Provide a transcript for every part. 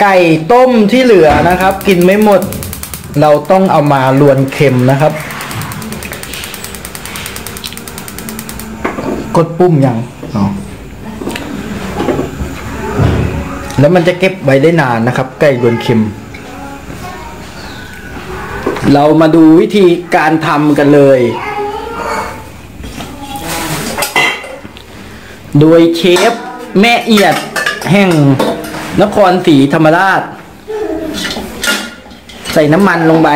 ไก่ต้มที่เหลือนะครับ กินไม่หมด เราต้องเอามาลวนเค็มนะครับ กดปุ่มยังอ๋อแล้วมันจะเก็บไว้ได้นานนะครับ ไก่ลวนเค็ม เรามาดูวิธีการทำกันเลย โดยเชฟแม่เอียดแห่ง นครศรีธรรมราช ใส่น้ำมันลงไป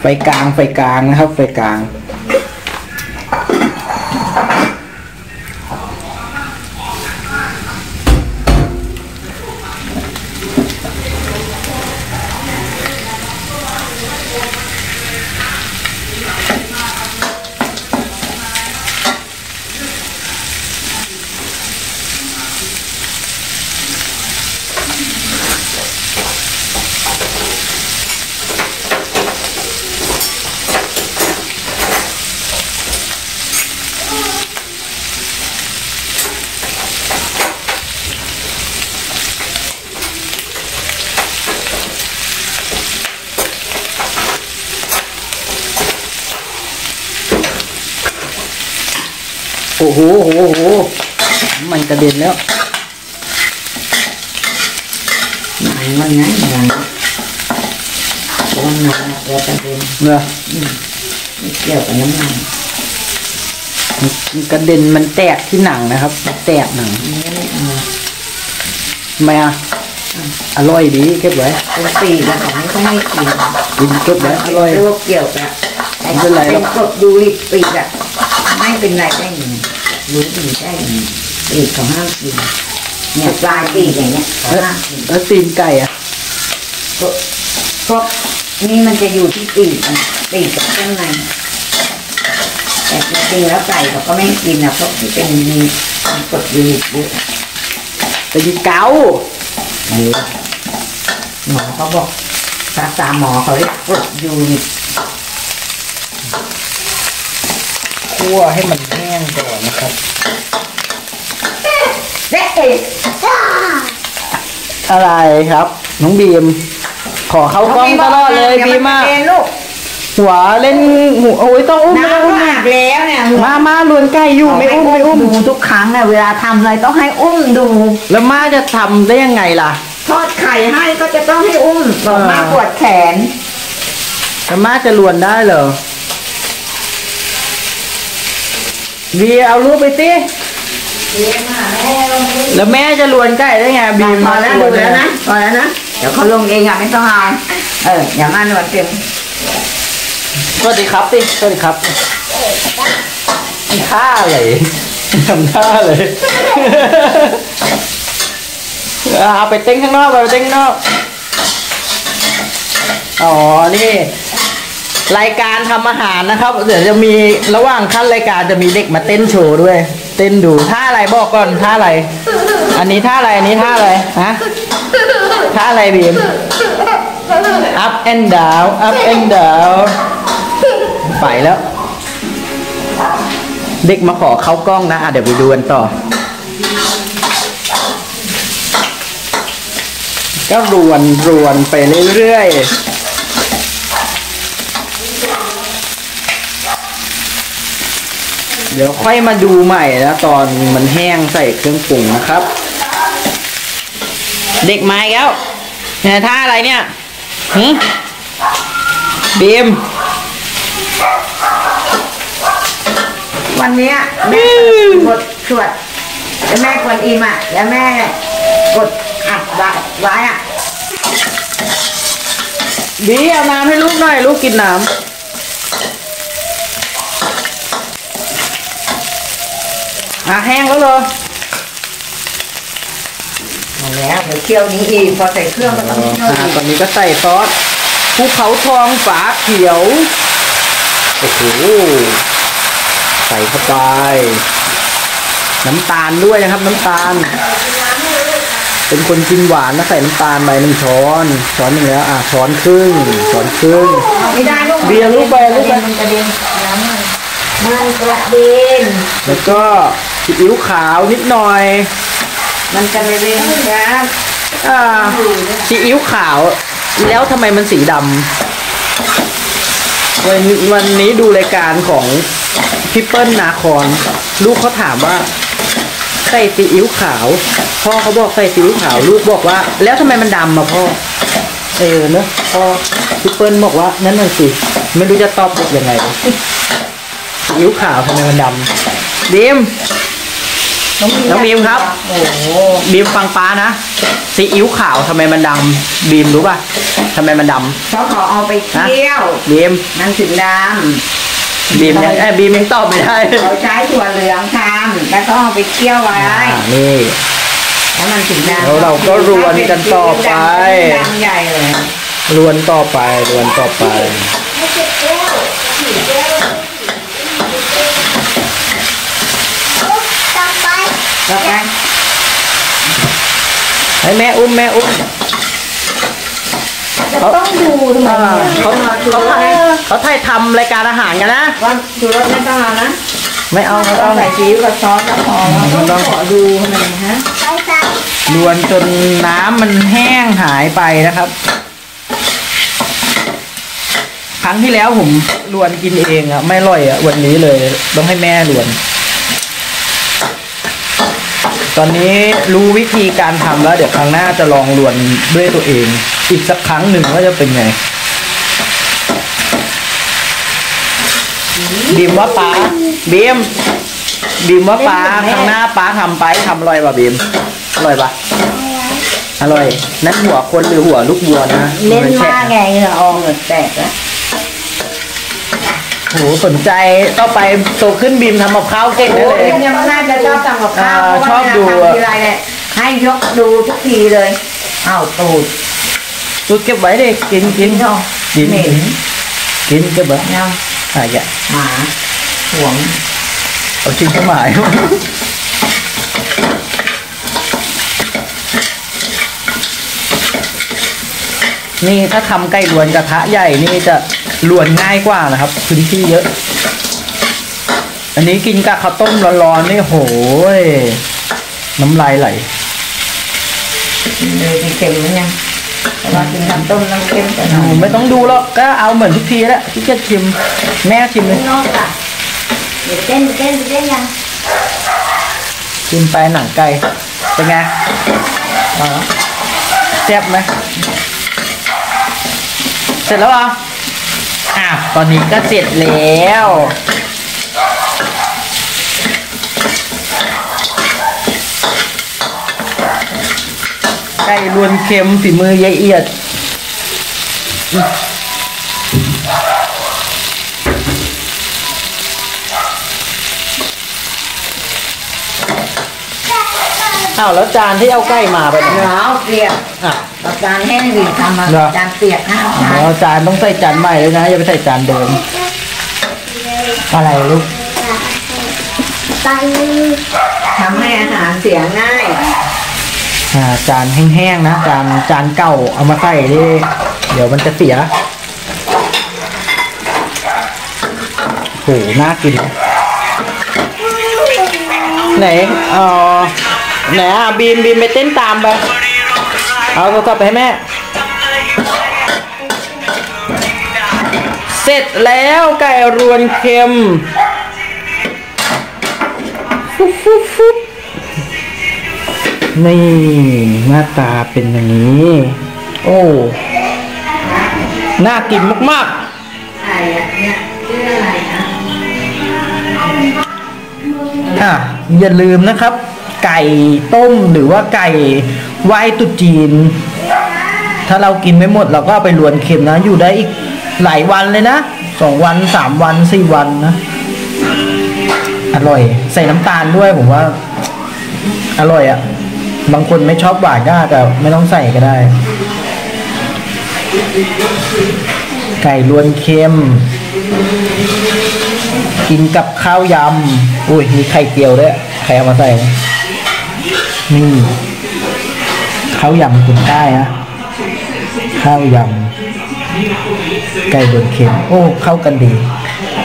ไฟกลางไฟกลางนะครับ ไฟกลาง โอ้โหโอ้โหโอ้โหมันกระเด็นแล้วมันมันไงมันวันนั้นเราจะเป็นเนอะเกี่ยวกับน้ำมันมันกระเด็นมันแตกที่หนังนะครับ แตกหนังทำไมอะอร่อยดีเก็บไว้เป็นปีกอะของนี้ก็ไม่กินกินเก็บไว้อร่อยโรคเกี่ยวกับไอ้ไม่เป็นไรหรอกกดดูริบปีกอะไม่เป็นไรได้ยังไง รู้ดีได้ยังไงปีกเขาห้ามกินเนี่ยปลายปีกอย่างเงี้ยเขาแล้วห้ามกินแล้วตีนไก่อะพวกพวกนี่มันจะอยู่ที่ปีกอะปีกกับข้างในแต่จริงๆแล้วไก่เขาก็ไม่ให้กินนะเพราะที่เป็นมีมีกรดยูริกเยอะตีนเกาเยอะหมอเขาบอกภาษาหมอเขาเรียกกรดยูริก คั่วให้มันแห้งก่อนนะครับเด็กอะไรครับ น้องบีม ขอเข้ากล้องตลอดเลยบีมอะลูกหัวเล่นหัวโอ้ยต้องอุ้มไม่ต้องน้ำอุ้มก็อาบแล้วเนี่ยมามาลวนไก่อยู่ไม่อุ้มไม่อุ้มดูทุกครั้งอะเวลาทำอะไรต้องให้อุ้มดู แล้วมาจะทำได้ยังไงล่ะ ทอดไข่ให้ก็จะต้องให้อุ้มบอกมาอ่าปวดแขนแล้วมาจะลวนได้เหรอ บีเอารูปไปสิแล้วแม่จะลวนไก่ได้ไงบีพอแล้วลดูนแล้วนะพอแล้วนะ เดี๋ยวเขาลงเองอะไม่ต้องเอาเออ อย่ามาหนวดเต็มสวัสดีครับสิสวัสดีครับท่าเลยทำท่าเลยเอาไปเต้นข้างนอกไปเต้นข้างนอก อ๋อ นี่ รายการทำอาหารนะครับ เดี๋ยวจะมีระหว่างขั้นรายการจะมีเด็กมาเต้นโชว์ด้วย เต้นดูท่าอะไรบอกก่อนท่าอะไร อันนี้ท่าอะไรอันนี้ท่าอะไรฮะท่าอะไรบีม up and down up and down ไปแล้ว เด็กมาขอเข้ากล้องนะอะเดี๋ยวไปดูกันต่อ ก็รวนรวนไปเรื่อยๆ เดี๋ยวค่อยมาดูใหม่นะตอนมันแห้งใส่เครื่องปรุงนะครับ เด็กมาอีกแล้วเนี่ยท่าอะไรเนี่ยหึบีมวันเนี้ยแม่กดสวดแล้วแม่กวนอิมอะแล้วแม่กดอัดไว้ไว้อะบีเอาน้ำให้ลูกหน่อย ลูกกินน้ำ อะแห้งแล้วเหรอหมดแล้วเดี๋ยวเคี่ยวนี้อีกพอใส่เครื่องก็ต้องเคี่ยวอ่าอีกตอนนี้ก็ใส่ซอสภูเขาทองฝาเขียว โอ้โห ใส่เข้าไป น้ำตาลด้วยนะครับ น้ำตาล เป็นคนกินหวานนะใส่น้ำตาลไปหนึ่งช้อน ช้อนหนึ่งแล้ว อะช้อนครึ่ง ช้อนครึ่ง ไม่ได้ลูกเบียร์ลูกไปลูกไป มันกระเด็นน้ำมันมันกระเด็น แล้วก็ ซีอิ๊วขาวนิดหน่อย มันจะไม่เป็นครับอ่าซีอิ๊วขาว แล้วทำไมมันสีดำวันวันนี้ดูรายการของพี่เปิ้ลนาคอนลูกเขาถามว่าใส่ซีอิ๊วขาวพ่อเขาบอกใส่ซีอิ๊วขาวลูกบอกว่า แล้วทำไมมันดำอะพ่อเออเนอะพ่อพี่เปิ้ลบอกว่านั่นน่ะสิไม่รู้จะตอบยังไงซีอิ๊วขาวทำไมมันดำบีม น้องบีมครับ โอ้โหบีมฟังป้านะซีอิ๊วขาวทำไมมันดำบีมรู้ป่ะทำไมมันดเพราะเขาเอาไปำนะเคี่ยวบีมมันถึงดบีมยังเอ้ยบีมยังตอบไม่ได้ำเขาใช้ถั่วเหลืองทำแล้วก็เอาไปเคี่ยวไว้อ่านี่แล้วมันถึงดำแล้วเราก็รวนกันต่อไปดำใหญ่เลยรวนต่อไปรวนต่อไป แล้วกันให้แม่อุ้มแม่อุ้มจะต้องดูทำไมอ่าเนี่ยเขาเขาถ่ายเขาถ่ายทำรายการอาหารกันนะว่าดูรสไม่ต้องเอานะ ไม่เอาไม่ต้อเอางใส่ซีอิ๊วกับซอสแล้วพอเราต้องขอดูทำไมฮะรวนจนน้ำมันแห้งหายไปนะครับ ครั้งที่แล้วผมรวนกินเองอะไม่อร่อยอะวันนี้เลย ต้องให้แม่รวน ตอนนี้รู้วิธีการทำแล้ว เดี๋ยวครั้งหน้าจะลองรวนด้วยตัวเอง อีกสักครั้งหนึ่งว่าจะเป็นไงบีมว่าป้าบีมบีมว่าป้าครั้งหน้าป้าทำไปทำอร่อยป่ะบีมอร่อยป่ะอร่อย นั่นหัวคนหรือหัวลูกวัวนะเล่นไใช่มากไงเหงื่อออกเหงื่อแตกแล้ว โหสนใจต่อไปโตขึ้นบีมทำกับข้าวเก่งได้โอ้เลยย ยังน่าจะชอบทำกับข้าวอ่าเพราะว่าชอบดู เวลาทำทีไรเนี่ยให้ยกดูทุกทีเลยอ้าวตูดตูดเก็บไว้ดิกินกิน เนาะกิน เหม็นกินเก็บไว้เนาะอะอย่าหมาห่วงเอาชิ้นเข้าหมาย นี่ถ้าทำไก่ลวนกระทะใหญ่นี่จะ ลวนง่ายกว่านะครับ พื้นที่เยอะ อันนี้กินกับข้าวต้มร้อนๆนี่โหยน้ำลายไหลเลยมีเค็มหรือยังแต่ว่ากินน้ำต้มน้ำเค็มแต่หน่อยไม่ต้องดูหรอกก็เอาเหมือนทุกทีแหละที่จะชิมแม่ชิมเลยนอกอะเดี๋ยวเต้นเต้นเต้นยังชิมไปหนังไก่เป็นไงอ๋อแซ่บไหมเสร็จแล้วเหร ออะตอนนี้ก็เสร็จแล้วไก่รวนเค็มฝีมือยายเอียด อ้าวแล้วจานที่เอาไก่มาไปไหนหนาวเปียกอะกับจานแห้งดิทำมาเหรอจานเปียกห้ามใช้แล้วจานต้องใส่จานใหม่เลยนะอย่าไปใส่จานเดิมอะไรลูกทำให้อาหารเสียง่ายอ่าจานแห้งๆนะจานจานเก่าเอามาใส่ดิเดี๋ยวมันจะเสียโหน่ากินไหนเออ ไหนอะบีมบีมไปเต้นตามไปเอาโทรศัพท์ไปให้แม่ เสร็จแล้วไก่รวนเค็มฟุบฟุบฟุบนี่หน้าตาเป็นอย่างนี้ โอ้น่ากินมากไอ้อะเนี่ยชื่ออะไรอะอย่าลืมนะครับ ไก่ต้มหรือว่าไก่ไหว้ตุจีน ถ้าเรากินไม่หมดเราก็เอาไปรวนเค็มนะ อยู่ได้อีกหลายวันเลยนะสองวันสามวันสี่วันนะ อร่อย ใส่น้ำตาลด้วยผมว่า อร่อยอะ่ะ บางคนไม่ชอบหวานก็อาจจะไม่ต้องใส่ก็ได้ ไก่รวนเค็มกินกับข้าวยำ อุ้ย มีไข่เจียวด้วย ใครเอามาใส่ นี่ข้าวยำคุณได้นะข้าวยำไก่รวนเค็มโอ้เข้ากันดี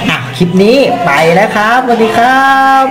อะคลิปนี้ไปแล้วครับสวัสดีครับ